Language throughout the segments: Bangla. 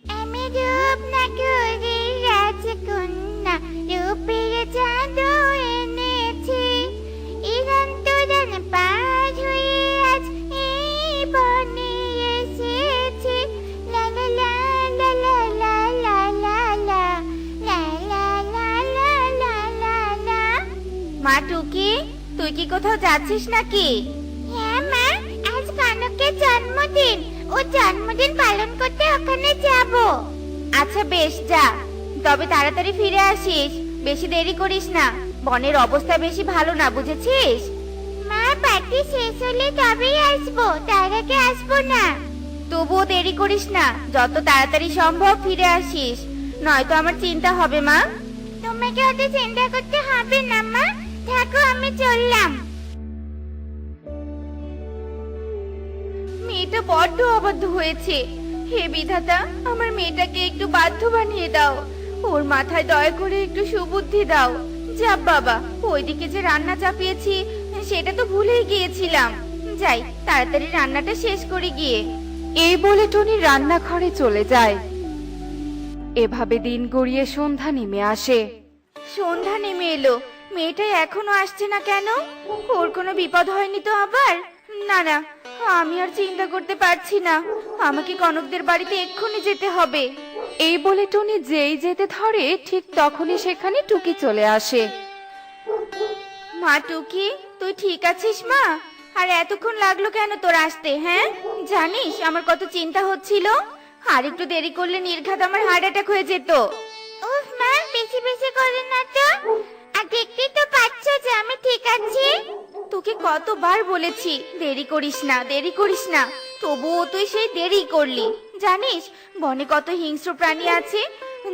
আমি রূপ না করে রাজকন্যা রূপের জাদু এনেছি ইরান তুরান পার হয়ে আজ এই বনে এসেছি লা লা লা লা লা লা লা লা লা লা লা লা লা লা লা লা মা টুকি তুই কি কোথাও যাচ্ছিস নাকি হ্যাঁ মা আজ কনকের জন্মদিন ও জন্মদিন পালন করতে ওখানে যাব। আচ্ছা বেশ, যা। তবে তাড়াতাড়ি ফিরে আসিস। বেশি দেরি করিস না। বনের অবস্থা বেশি ভালো না, বুঝেছিস? মা, পার্টি শেষ হলে তবেই আসব। তার আগে আসব না। তবুও দেরি করিস না। যত তাড়াতাড়ি সম্ভব ফিরে আসিস। নয়তো আমার চিন্তা হবে, মা। তোমাকে অত চিন্তা করতে হবে না, মা। থাকো, আমি চললাম। মেয়েটা বড্ড অবাধ্য হয়েছে। হে বিধাতা আমার মেয়েটাকে একটু বাধ্য বানিয়ে দাও। ওর মাথায় দয়া করে একটু সুবুদ্ধি দাও। যা বাবা ওইদিকে যে রান্না চাপিয়েছি সেটা তো ভুলেই গিয়েছিলাম। যাই তাড়াতাড়ি রান্নাটা শেষ করে গিয়ে। এই বলে টনি রান্নাঘরে চলে যায়। এভাবে দিন গড়িয়ে সন্ধ্যা নেমে আসে। সন্ধ্যা নেমে এলো। মেয়েটা এখনও আসছে না কেন? ওর কোনো বিপদ হয়নি তো আবার? না না আমি আর চিন্তা করতে পারছি না। আমাকে কনকদের বাড়িতে এক্ষুনি যেতে হবে। এই বলে টনি যেই যেতে ধরে ঠিক তখনই সেখানে টুকি চলে আসে। মা টুকি তুই ঠিক আছিস মা? আর এতক্ষণ লাগল কেন তোর আসতে হ্যাঁ? জানিস আমার কত চিন্তা হচ্ছিল? আর একটু দেরি করলে নির্ঘাত আমার হার্ট অ্যাটাক হয়ে যেত। উফ মা বেশি বেশি করে না তো। আর দেখতেই তো পাচ্ছ যে আমি ঠিক আছি। তোকে কতবার বলেছি দেরি করিস না দেরি করিস না। তবুও তুই সেই দেরি করলি। জানিস বনে কত হিংস্র প্রাণী আছে?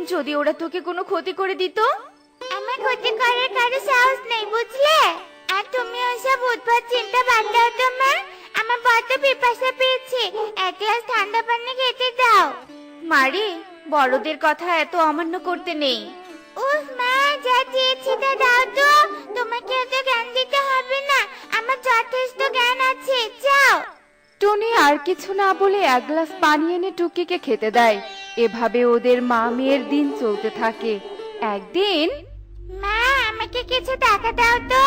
যদি ওরা তোকে কোনো ক্ষতি করে দিত? আমার ক্ষতি করার কারও সাহস নেই বুঝলে? আর তুমি ওসব উদ্ভট চিন্তা বাদ দাও তো মা। আমার বড্ড পিপাসা পেয়েছে। এক গ্লাস ঠান্ডা পানি খেতে দাও। মারে বড়দের কথা এত অমান্য করতে নেই। উফ মা যা চেয়েছি তা দাও তো। তোমাকে এত জ্ঞান দিতে হবে না। আমার যথেষ্ট জ্ঞান আছে যাও। টনি আর কিছু না বলে এক গ্লাস পানি এনে টুকিকে খেতে দেয়। এভাবে ওদের মা মেয়ের দিন চলতে থাকে। একদিন মা আমাকে কিছু টাকা দাও তো।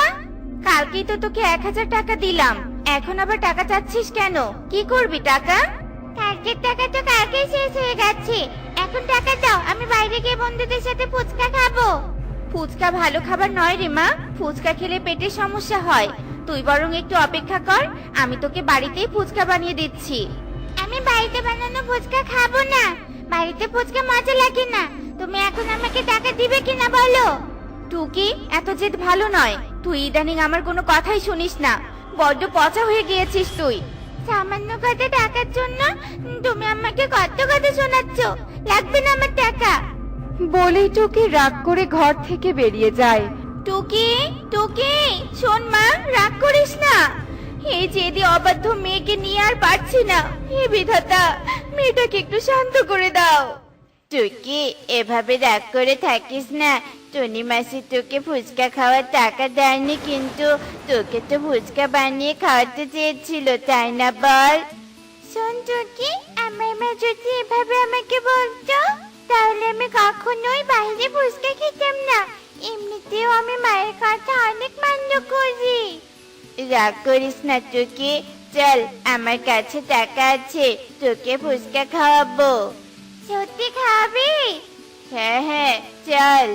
কালকেই তো তোকে এক হাজার টাকা দিলাম। এখন আবার টাকা চাচ্ছিস কেন? কি করবি টাকা? কালকের টাকা তো কালকেই শেষ হয়ে গেছে। এখন টাকা দাও আমি বাইরে গিয়ে বন্ধুদের সাথে ফুচকা খাব। ফুচকা ভালো খাবার নয় রে মা। ফুচকা খেলে পেটের সমস্যা হয়। তুই বরং একটু অপেক্ষা কর আমি তোকে বাড়িতেই ফুচকা বানিয়ে দিচ্ছি। আমি বাড়িতে বানানো ফুচকা খাব না। বাড়িতে ফুচকা মজা লাগে না। তুমি এখন আমাকে টাকা দিবে কিনা বলো? টুকি এত জেদ ভালো নয়। তুই ইদানিং আমার কোনো কথাই শুনিস না। বড্ড পচা হয়ে গিয়েছিস তুই। সামান্য কথা টাকার জন্য তুমি আমাকে কত কথা শোনাচ্ছ? লাগবে না আমার বলেই টুকি রাগ করে ঘর থেকে বেরিয়ে যায়। টুকি টুকি শোন মা রাগ করিস না। এই জেদি অবাধ্য মেয়েকে নিয়ে আর পারছি না। হে বিধাতা মেয়েটাকে একটু শান্ত করে দাও। টুকি এভাবে রাগ করে থাকিস না। টনি মাসি তোকে ফুচকা খাওয়ার টাকা দেয়নি কিন্তু তোকে তো ফুচকা বানিয়ে খাওয়াতে চেয়েছিল তাই না বল? শোন টুকি আমার মা যদি এভাবে আমাকে বলতো তাহলে আমি কখনোই বাইরে ফুচকা খেতাম না। এমনিতেও আমি মায়ের কথা অনেক মান্য করি। রাগ করিস না টুকি চল আমার কাছে টাকা আছে তোকে ফুচকা খাওয়াবো। সত্যি খাবি? হ্যাঁ হ্যাঁ চল।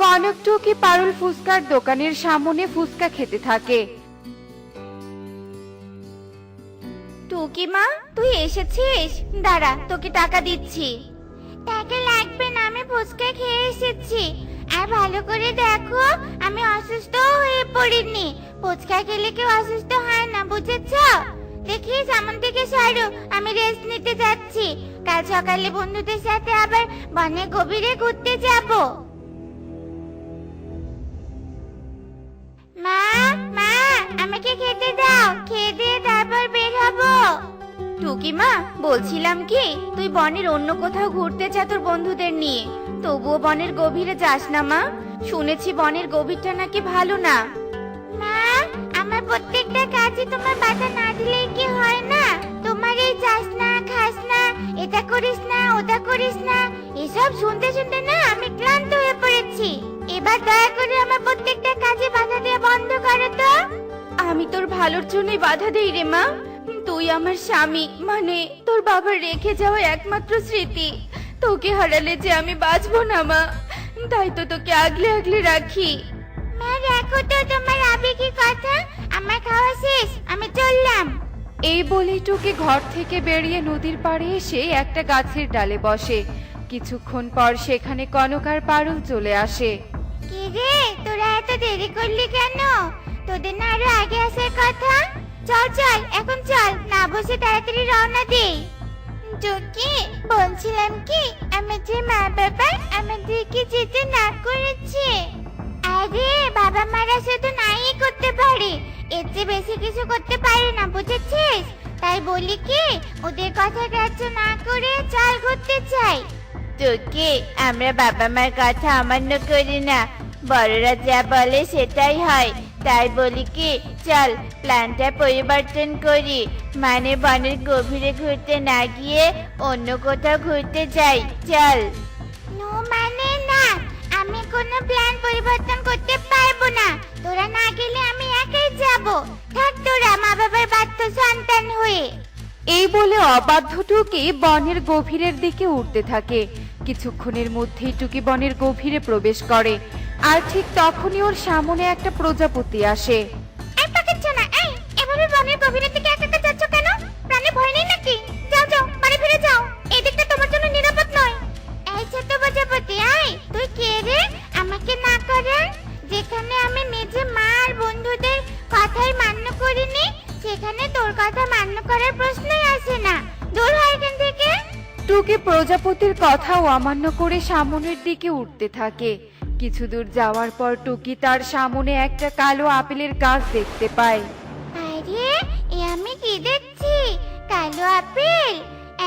কনক টুকি পারুল ফুচকার দোকানের সামনে ফুচকা খেতে থাকে। টুকি মা তুই এসেছিস? দাঁড়া তোকে টাকা দিচ্ছি। টাকা লাগবে না, আমি ফুচকা খেয়ে এসেছি। আর ভালো করে দেখো, আমি অসুস্থ হয়ে পড়িনি। ফুচকা খেলে কেউ অসুস্থ হয় না, বুঝেছ? দেখি সামন থেকে সরো, আমি রেস্ট নিতে যাচ্ছি। কাল সকালে বন্ধুদের সাথে আবার বনে গভীরে ঘুরতে যাব। মা মা, আমাকে খেতে দাও, খেয়ে দিয়ে তারপর বের হব। টুকি মা বলছিলাম কি তুই বনের অন্য কোথাও ঘুরতে যা তোর বন্ধুদের নিয়ে। তবুও বনের গভীরে যাস না মা। শুনেছি বনের গভীরটা নাকি ভালো না। মা আমার প্রত্যেকটা কাজে তোমার বাধা না দিলেই কি হয় না? তোমার এই যাস না খাস না এটা করিস না ওটা করিস করিস না এসব শুনতে শুনতে না আমি ক্লান্ত হয়ে পড়েছি। এবার দয়া করে আমার প্রত্যেকটা কাজে বাধা দেওয়া বন্ধ করো তো। আমি তোর ভালোর জন্যই বাধা দেই রে মা। তুই আমার স্বামী মানে তোর বাবার রেখে যাওয়া একমাত্র স্মৃতি। তোকে হারালে যে আমি বাঁচবো না মা। তাই তো তোকে আগলে আগলে রাখি। মা রাখো তো তোমার আবেগী কথা। আমার খাওয়া শেষ আমি চললাম। এই বলেই টুকি ঘর থেকে বেরিয়ে নদীর পাড়ে এসে একটা গাছের ডালে বসে। কিছুক্ষণ পর সেখানে কনকার পারুল চলে আসে। কি রে তোরা এত দেরি করলি কেন? তোদের না আরও আগে আসার কথা? চল চল, এখন চল। না বসে তাড়াতাড়ি রওনা দে টুকি বলছিলাম কি আমি যে মা বাবা আমাদেরকে যেতে না করেছে। আরে, বাবা মারা শুধু নাই করতে পারে। এর চেয়ে বেশি কিছু করতে পারে না, বুঝেছিস? তাই বলি কি, ওদের কথা গ্রাহ্য না করে চল ঘুরতে চাই। তোকে আমরা বাবা মার কথা অমান্য করি না। বড়রা যা বলে সেটাই হয়। তাই বলি কি চল। প্ল্যানটা পরিবর্তন করি। মানে বনের গভীরে ঘুরতে না গিয়ে অন্য কোথাও ঘুরতে যাই। চল। নো মানে না। আমি কোনো প্ল্যান পরিবর্তন করতে পারব না। তোরা না গেলে আমি একাই যাব। থাক তোরা মা বাবার বাধ্য সন্তান হয়ে। এই বলে অবাধ্য টুকি বনের গভীরের দিকে উঠতে থাকে। কিছুক্ষণের মধ্যেই টুকি বনের গভীরে প্রবেশ করে। আর ঠিক তখনই ওর সামনে একটা প্রজাপতি আসে। গভীরের দিকে একা যাচ্ছ কেন? প্রাণে ভয় নেই নাকি? যাও যাও, বাড়ি ফিরে যাও। এই তোমার জন্য নিরাপদ নয়। এই ছোট প্রজাপতি আই তুই কে রে? আমাকে না করার? যেখানে আমি নিজে মা আর বন্ধুদের কথাই মান্য করিনি, সেখানে তোর কথা মান্য করার প্রশ্নই আসে না। দূর হয় এখান থেকে। টুকি প্রজাপতির কথাও অমান্য করে সামনের দিকে উঠতে থাকে। কিছু দূর যাওয়ার পর টুকি তার সামনে একটা কালো আপেলের গাছ দেখতে পায়। কি দেখছি? কালো আপেল।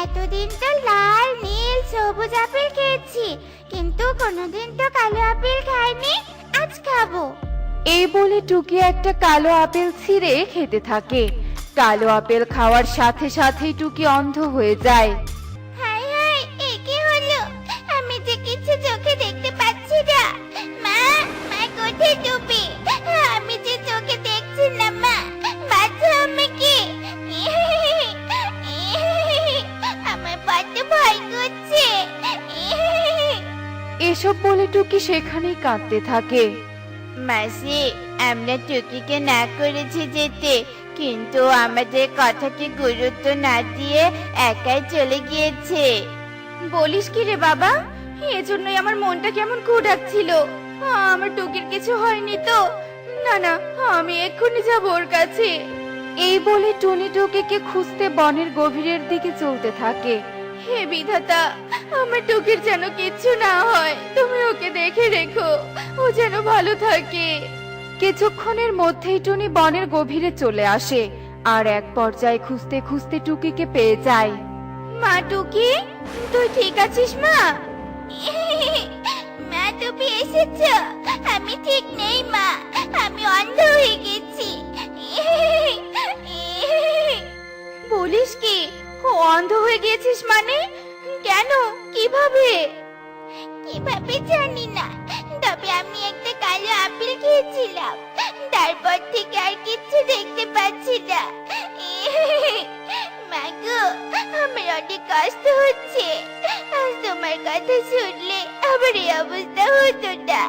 এতদিন তো লাল, নীল, সবুজ আপেল খেয়েছি, কিন্তু কোনোদিন তো কালো আপেল খাইনি, আজ খাব। এই বলে টুকি একটা কালো আপেল ছিঁড়ে খেতে থাকে। কালো আপেল খাওয়ার সাথে সাথেই টুকি অন্ধ হয়ে যায়। এসব বলে টুকি সেখানেই কাঁদতে থাকে। মাসি আমরা টুকিকে না করেছি যেতে কিন্তু আমাদের কথাকে গুরুত্ব না দিয়ে একাই চলে গিয়েছে। বলিস কি রে বাবা? এজন্যই আমার মনটা কেমন কুড়াচ্ছিল আমার টুকির কিছু হয়নি তো। না না আমি এক্ষুনি যাব ওর কাছে। এই বলে টুনি টুকিকে খুঁজতে বনের গভীরের দিকে চলতে থাকে। হে বিধাতা আমার টুকির যেন কিচ্ছু না হয়। তুমি ওকে দেখে রেখো ও যেন ভালো থাকে। কিছুক্ষণের মধ্যেই টুনি বনের গভীরে চলে আসে আর এক পর্যায়ে খুঁজতে খুঁজতে টুকিকে পেয়ে যায়। মা টুকি তুই ঠিক আছিস মা? মা তুমি এসেছ আমি ঠিক নেই মা আমি অন্ধ হয়ে গেছি। বলিস কি? অন্ধ হয়ে গেছিস মানে? কেন? কীভাবে? কীভাবে জানি না। তবে আমি একটা কালো আপেল খেয়েছিলাম। তারপর থেকে আর কিছু দেখতে পাচ্ছি না। মাগো আমার অনেক কষ্ট হচ্ছে। আজ তোমার কথা শুনলে আমার এই অবস্থা হতো না।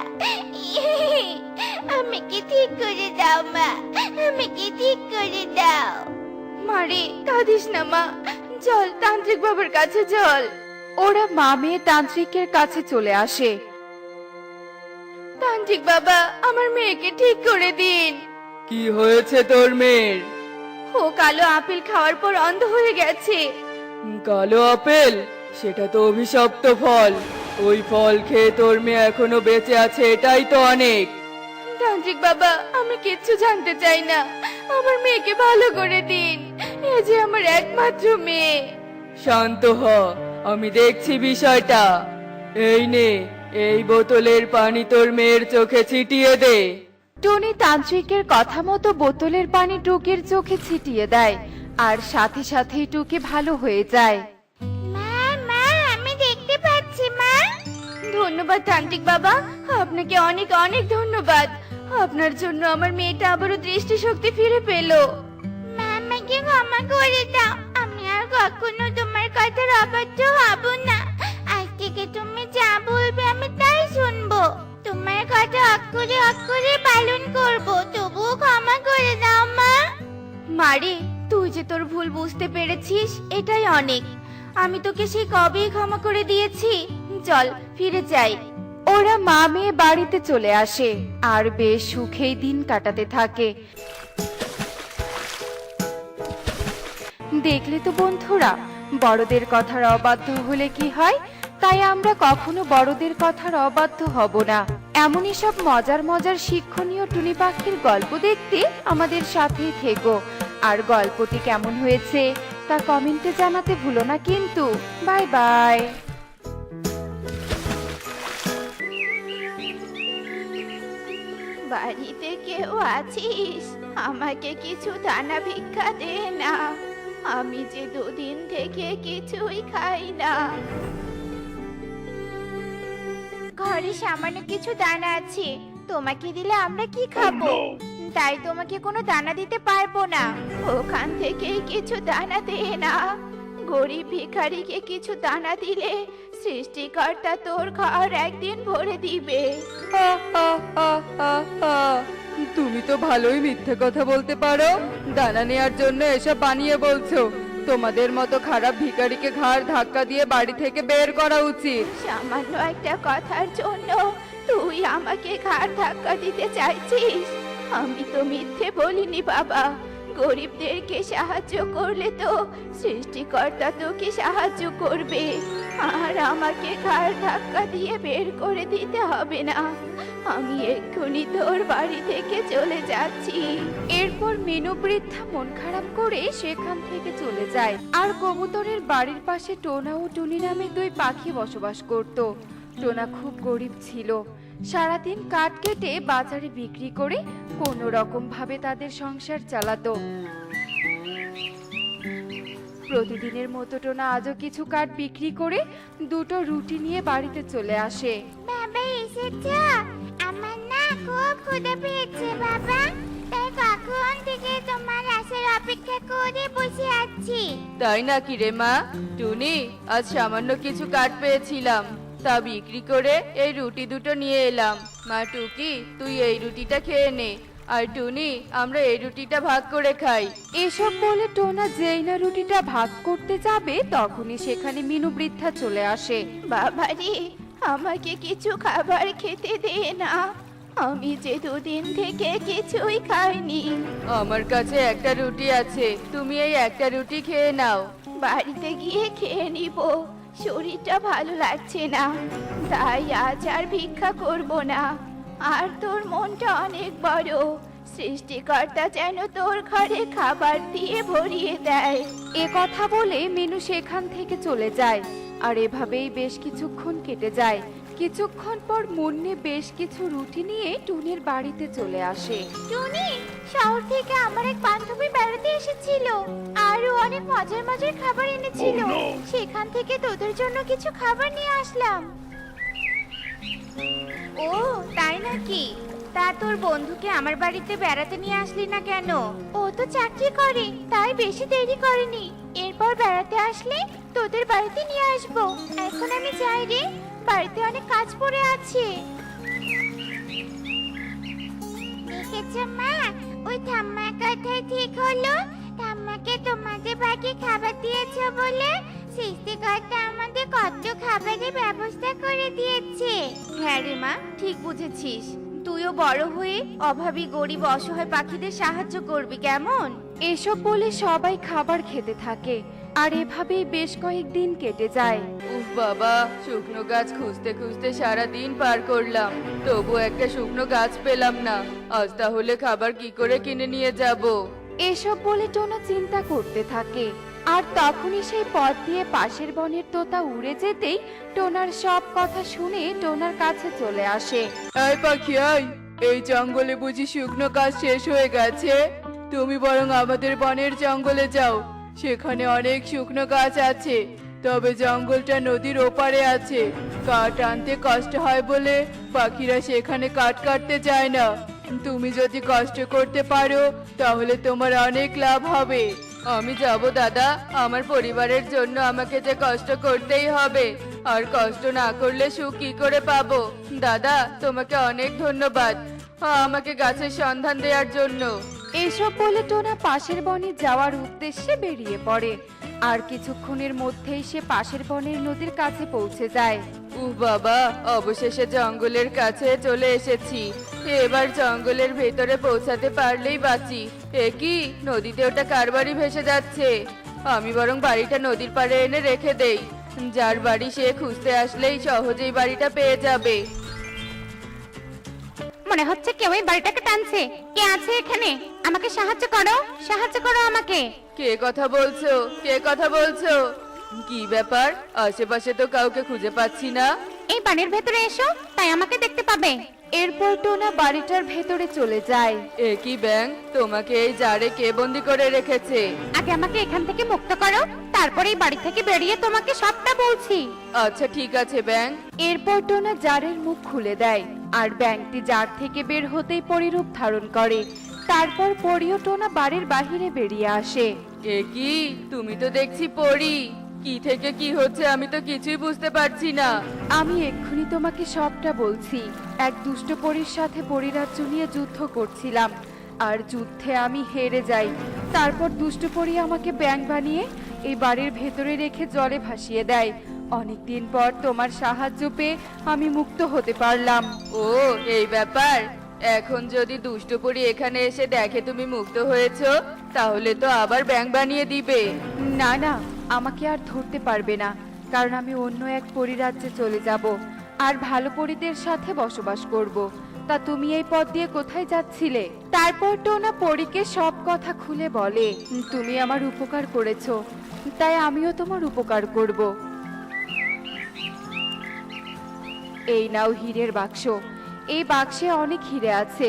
আমাকে ঠিক করে দাও, মা। আমাকে ঠিক করে দাও। মারে কাঁদিস না, মা। চল তান্ত্রিক বাবার কাছে চল। ওরা মা মেয়ে তান্ত্রিকের কাছে চলে আসে। তান্ত্রিক বাবা আমার মেয়েকে ঠিক করে দিন। কি হয়েছে তোর মেয়ের? ও কালো আপেল খাওয়ার পর অন্ধ হয়ে গেছে। কালো আপেল? সেটা তো অভিশপ্ত ফল। ওই ফল খেয়ে তোর মেয়ে এখনও বেঁচে আছে এটাই তো অনেক। তান্ত্রিক বাবা আমি কিচ্ছু জানতে চাই না। আমার মেয়েকে ভালো করে দিন। যে আমার একমাত্র মেয়ে। শান্ত হ আমি দেখছি বিষয়টা। এই নে এই বোতলের পানি তোর মেয়ের চোখে ছিটিয়ে দে। টনি তান্ত্রিকের কথা মতো বোতলের পানি টুকির চোখে ছিটিয়ে দেয় আর সাথে সাথেই টুকি ভালো হয়ে যায়। মা মা আমি দেখতে ধন্যবাদ তান্ত্রিক বাবা আপনাকে অনেক অনেক ধন্যবাদ। আপনার জন্য আমার মেয়েটা আবারও দৃষ্টিশক্তি ফিরে পেল। মা আমাকে ক্ষমা করে দাও। আমি আর কখনো তোমার কথার অবাধ্য হব না। আজ থেকে তুমি যা বলবে আমি তাই শুনব। তোমার কথা অক্ষরে অক্ষরে পালন করব। তবুও ক্ষমা করে দাও মা। মারে তুই যে তোর ভুল বুঝতে পেরেছিস এটাই অনেক। আমি তোকে সেই কবেই ক্ষমা করে দিয়েছি। চল ফিরে যাই। ওরা মা মেয়ে বাড়িতে চলে আসে। আর বেশ সুখেই দিন কাটাতে থাকে। দেখলে তো বন্ধুরা, বড়দের কথার অবাধ্য হলে কি হয়? তাই আমরা কখনো বড়দের কথার অবাধ্য হব না। এমনই সব মজার মজার শিক্ষণীয় টুনি পাখির গল্প দেখতে আমাদের সাথেই থেকো। আর গল্পটি কেমন হয়েছে, তা কমেন্টে জানাতে ভুলো না কিন্তু। Bye bye. বাড়িতে কেউ আছিস? আমাকে কিছু দানা ভিক্ষা দে না। আমি যে দুদিন থেকে কিছুই খাই না। ঘরে সামান্য কিছু দানা আছে। তোমাকে দিলে আমরা কি খাব? তাই তোমাকে কোনো দানা দিতে পারব না। ওখান থেকে কিছু দানা দে না। গরিব ভিখারিকে কিছু দানা দিলে সৃষ্টিকর্তা তোর ঘর একদিন ভরে দিবে। হা, হা, হা, হা, হা। তুমি তো ভালোই মিথ্যে কথা বলতে পারো। দানা নেয়ার জন্য এসব বানিয়ে বলছো। তোমাদের মতো খারাপ ভিখারিকে ঘাড় ধাক্কা দিয়ে বাড়ি থেকে বের করা উচিত। সামান্য একটা কথার জন্য তুই আমাকে ঘাড় ধাক্কা দিতে চাইছিস? আমি তো মিথ্যে বলিনি বাবা। গরিবদেরকে সাহায্য করলে তো সৃষ্টিকর্তা তোকে সাহায্য করবে। আর আমাকে ঘাড় ধাক্কা দিয়ে বের করে দিতে হবে না? আমি এক্ষুনি তোর বাড়ি থেকে চলে যাচ্ছি। এরপর মিনু বৃদ্ধা মন খারাপ করে সেখান থেকে চলে যায়। আর কবুতরের বাড়ির পাশে টোনা ও টুনি নামে দুই পাখি বসবাস করত। টোনা খুব গরিব ছিল। সারাদিন কাঠ কেটে বাজারে বিক্রি করে কোনো রকম ভাবে তাদের সংসার চালাতো। প্রতিদিনের মতো টোনা আজও কিছু কাঠ বিক্রি করে দুটো রুটি নিয়ে বাড়িতে চলে আসে। বাবা এসেছ? আমার না খুব ক্ষুধা পেয়েছে বাবা। তাই কখন থেকে তোমার আসার অপেক্ষা করে বসে আছি। তাই নাকি রে মা? টুনি আজ সামান্য কিছু কাঠ পেয়েছিলাম। তা বিক্রি করে এই রুটি দুটো নিয়ে এলাম। মা টুকি তুই এই রুটিটা খেয়ে নে। আর টুনি আমরা এই রুটিটা ভাগ করে খাই। এসব বলে টোনা যেই না রুটিটা ভাগ করতে যাবে তখনই সেখানে মিনু বৃদ্ধা চলে আসে। বাবারে আমাকে কিছু খাবার খেতে দে না। আমি যে দুদিন থেকে কিছুই খাইনি। আমার কাছে একটা রুটি আছে তুমি এই একটা রুটি খেয়ে নাও। বাড়িতে গিয়ে খেয়ে নিব শরীরটা ভালো লাগছে না। তাই আজ আর ভিক্ষা করব না। আর তোর মনটা অনেক বড়। সৃষ্টিকর্তা যেন তোর ঘরে খাবার দিয়ে ভরিয়ে দেয়। এ কথা বলে মিনু সেখান থেকে চলে যায় আর এভাবেই বেশ কিছুক্ষণ কেটে যায়। কিছুক্ষণ পর মুন্নি বেশ কিছু রুটি নিয়ে টুনির বাড়িতে চলে আসে। টুনি শহর থেকে আমার এক বান্ধবী বেড়াতে এসেছিল। আরও অনেক মজার মজার খাবার এনেছিল। সেখান থেকে তোদের জন্য কিছু খাবার নিয়ে আসলাম। ও, তাই নাকি? তা তোর বন্ধুকে আমার বাড়িতে বেড়াতে নিয়ে আসলি না কেন? ও তো চাকরি করে, তাই বেশি দেরি করেনি। এরপর বেড়াতে আসলে তোদের বাড়িতে নিয়ে আসব। এখন আমি যাই রে, বাড়িতে অনেক কাজ পড়ে আছে। দেখেছ মা, ওই ঠাম্মার কথাই ঠিক হলো। ঠাম্মাকে তোমাদের বাকি খাবার দিয়েছ বলে সৃষ্টিকর্তা আমাদের কত খাবারের ব্যবস্থা করে দিয়েছে। হ্যাঁ রে মা ঠিক বুঝেছিস। তুইও বড় হয়ে অভাবী গরিব অসহায় পাখিদের সাহায্য করবি কেমন? এসব বলে সবাই খাবার খেতে থাকে আর এভাবেই বেশ কয়েকদিন কেটে যায়। উফ বাবা শুকনো গাছ খুঁজতে খুঁজতে সারা দিন পার করলাম তবু একটা শুকনো গাছ পেলাম না। আজ তাহলে খাবার কি করে কিনে নিয়ে যাব? এসব বলে টোনা চিন্তা করতে থাকে আর তখনই সেই পথ দিয়ে পাশের বনের তোতা উড়ে যেতেই টোনার সব কথা শুনে টোনার কাছে চলে আসে। এই পাখি, আয়। এই জঙ্গলে বুঝি শুকনো গাছ শেষ হয়ে গেছে? তুমি বরং আমাদের বনের জঙ্গলে যাও। সেখানে অনেক শুকনো গাছ আছে, তবে জঙ্গলটা নদীর ওপারে আছে। কাঠ আনতে কষ্ট হয় বলে পাখিরা সেখানে কাঠ কাটতে চায় না। তুমি যদি কষ্ট করতে পারো, তাহলে তোমার অনেক লাভ হবে। আমি যাব দাদা। আমার পরিবারের জন্য আমাকে যে কষ্ট করতেই হবে আর কষ্ট না করলে সুখ কি করে পাবো? দাদা তোমাকে অনেক ধন্যবাদ আমাকে গাছের সন্ধান দেওয়ার জন্য। এসব বলে টোনা পাশের বনে যাওয়ার উদ্দেশ্যে বেরিয়ে পড়ে। আর কিছুক্ষণের মধ্যেই সে পাশের বনের নদীর কাছে পৌঁছে যায়। উহ বাবা অবশেষে জঙ্গলের কাছে চলে এসেছি। এবার জঙ্গলের ভেতরে পৌঁছাতে পারলেই বাঁচি। এ কি? নদীতে ওটা কার বাড়ি ভেসে যাচ্ছে? আমি বরং বাড়িটা নদীর পাড়ে এনে রেখে দেই। যার বাড়ি সে খুঁজতে আসলেই সহজেই বাড়িটা পেয়ে যাবে। মনে হচ্ছে কেউ এই বাড়িটাকে টানছে। কে আছে এখানে? আমাকে সাহায্য করো। সাহায্য করো আমাকে। কে কথা বলছো? কে কথা বলছো? কি ব্যাপার? আশেপাশে তো কাউকে খুঁজে পাচ্ছি না। এই বাড়ির ভেতরে এসো তাই আমাকে দেখতে পাবে। এরপর টোনা বাড়িটার ভেতরে চলে যায়। এ কি ব্যাং? তোমাকে এই জারে কে বন্দি করে রেখেছে? আগে আমাকে এখান থেকে মুক্ত করো তারপরে এই বাড়ি থেকে বেরিয়ে তোমাকে সবটা বলছি। আচ্ছা ঠিক আছে ব্যাং। এরপর টোনা জারের মুখ খুলে দেয় আর ব্যাংকটি জার থেকে বের হতেই পরিরূপ ধারণ করে। তারপর পরিও টোনা বাড়ির বাহিরে বেরিয়ে আসে। এ কি? তুমি তো দেখছি পড়ি কি থেকে কি হচ্ছে আমি তো কিছুই বুঝতে পারছি না। আমি এক্ষুনি তোমাকে সবটা বলছি। এক দুষ্ট পরীর সাথে পরিরাজ্য নিয়ে যুদ্ধ করছিলাম। আর যুদ্ধে আমি হেরে যাই। তারপর দুষ্ট পরী আমাকে ব্যাং বানিয়ে এই বাড়ির ভেতরে রেখে জলে ভাসিয়ে দেয়। অনেকদিন পর তোমার সাহায্য পেয়ে আমি মুক্ত হতে পারলাম। ও এই ব্যাপার? এখন যদি দুষ্টপুরি এখানে এসে দেখে তুমি মুক্ত হয়েছো তাহলে তো আবার ব্যাং বানিয়ে দিবে। না না আমাকে আর ধরতে পারবে না, কারণ আমি অন্য এক পরিরাজ্যে চলে যাব আর ভালো পরিদের সাথে বসবাস করব। তা তুমি এই পথ দিয়ে কোথায় যাচ্ছিলে? তারপর টোনা পরীকে সব কথা খুলে বলে, তুমি আমার উপকার করেছ, তাই আমিও তোমার উপকার করব। এই নাও হীরের বাক্স। এই বাক্সে অনেক হিরে আছে।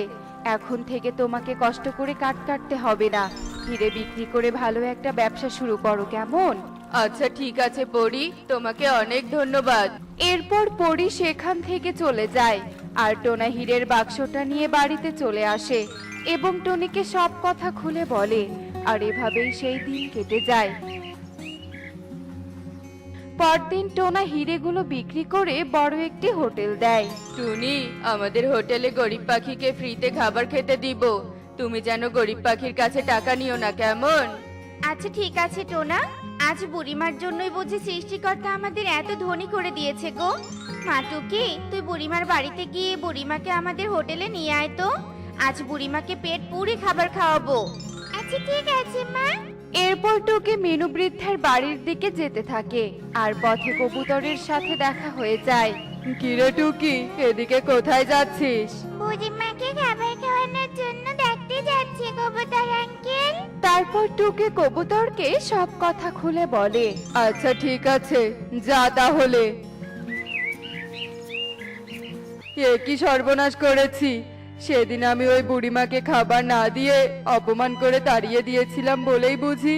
এখন থেকে তোমাকে কষ্ট করে কাট কাটতে হবে না। হিরে বিক্রি করে ভালো একটা ব্যবসা শুরু করো, কেমন? আচ্ছা ঠিক আছে পড়ি। তোমাকে অনেক ধন্যবাদ। এরপর পরি সেখান থেকে চলে যায় আর টোনা হীরের বাক্সটা নিয়ে বাড়িতে চলে আসে এবং টনিকে সব কথা খুলে বলে আর এভাবেই সেই দিন কেটে যায়। পরদিন টোনা হিরেগুলো বিক্রি করে বড় একটি হোটেল দেয়। টুনি আমাদের হোটেলে গরিব পাখিকে ফ্রিতে খাবার খেতে দিব। তুমি যেন গরিব পাখির কাছে টাকা নিও না কেমন? আচ্ছা ঠিক আছে টোনা। আজ বুড়িমার জন্যই বুঝি সৃষ্টিকর্তা আমাদের এত ধনী করে দিয়েছে গো। মা টুকি তুই বুড়িমার বাড়িতে গিয়ে বুড়িমাকে আমাদের হোটেলে নিয়ে আয় তো। আজ বুড়িমাকে পেট পুরি খাবার খাওয়াবো। আচ্ছা ঠিক আছে মা। এরপর টুকি মেনু বৃদ্ধার বাড়ির দিকে যেতে থাকে আর পথে কবুতরের সাথে দেখা হয়ে যায়। কিরে টুকি এদিকে কোথায় যাচ্ছিস? বুড়িমাকে খাবার খাওয়ানোর জন্য দেখতে যাচ্ছি কবুতর আঙ্কেল? তারপর টুকি কবুতরকে সব কথা খুলে বলে আচ্ছা ঠিক আছে, যা তাহলে। এ কি সর্বনাশ করেছি? সেদিন আমি ওই বুড়িমাকে খাবার না দিয়ে অপমান করে তাড়িয়ে দিয়েছিলাম বলেই বুঝি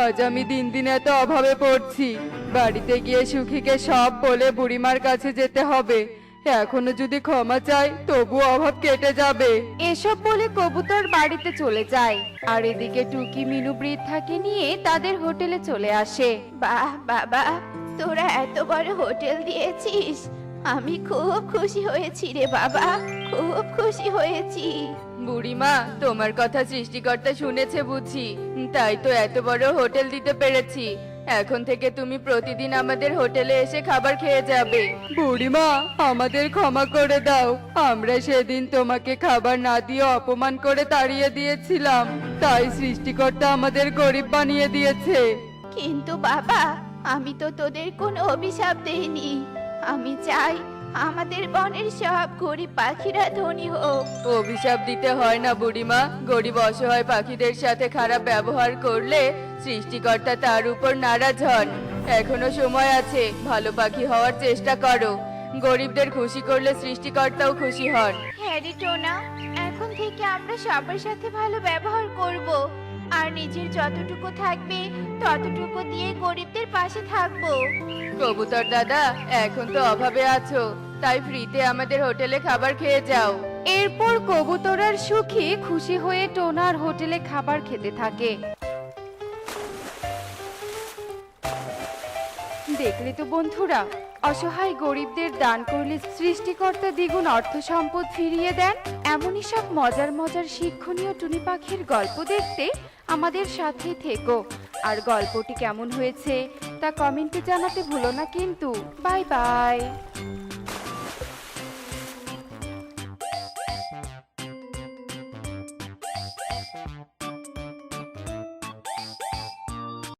আজ আমি দিন দিন এত অভাবে পড়ছি। বাড়িতে গিয়ে সুখীকে সব বলে বুড়িমার কাছে যেতে হবে। এখনও যদি ক্ষমা চাই তবু অভাব কেটে যাবে। এসব বলে কবুতর বাড়িতে চলে যায়। আর এদিকে টুকি মিনু বৃদ্ধাকে নিয়ে তাদের হোটেলে চলে আসে। বাহ বাবা তোরা এত বড় হোটেল দিয়েছিস। আমি খুব খুশি হয়েছি রে বাবা খুব খুশি হয়েছি। বুড়িমা তোমার কথা সৃষ্টিকর্তা শুনেছে বুঝি। তাই তো এত বড় হোটেল দিতে পেরেছি। এখন থেকে তুমি প্রতিদিন আমাদের হোটেলে এসে খাবার খেয়ে যাবে। বুড়িমা আমাদের ক্ষমা করে দাও। আমরা সেদিন তোমাকে খাবার না দিয়ে অপমান করে তাড়িয়ে দিয়েছিলাম। তাই সৃষ্টিকর্তা আমাদের গরিব বানিয়ে দিয়েছে। কিন্তু বাবা আমি তো তোদের কোনো অভিশাপ দেইনি। আমি চাই আমাদের বনের সব গরিব পাখিরা ধনী হোক। অভিশাপ দিতে হয় না বুড়িমা। গরিব অসহায় পাখিদের সাথে খারাপ ব্যবহার করলে সৃষ্টিকর্তা তার উপর নারাজ হন। এখনও সময় আছে ভালো পাখি হওয়ার চেষ্টা করো। গরিবদের খুশি করলে সৃষ্টিকর্তাও খুশি হন। হ্যারি টোনা এখন থেকে আমরা সবার সাথে ভালো ব্যবহার করব। আর নিজের যতটুকু থাকবে ততটুকু দিয়ে গরিবদের পাশে থাকব। কবুতর দাদা এখন তো অভাবে আছো তাই ফ্রিতে আমাদের হোটেলে খাবার খেয়ে যাও। এরপর কবুতর আর সুখী খুশি হয়ে টোনার হোটেলে খাবার খেতে থাকে। দেখলে তো বন্ধুরা অসহায় গরিবদের দান করলে সৃষ্টিকর্তা দ্বিগুণ অর্থ সম্পদ ফিরিয়ে দেন। এমনই সব মজার মজার শিক্ষণীয় টুনি পাখির গল্প দেখতে আমাদের সাথে থেকো। আর গল্পটি কেমন হয়েছে তা কমেন্টে জানাতে ভুলো না কিন্তু। Bye bye.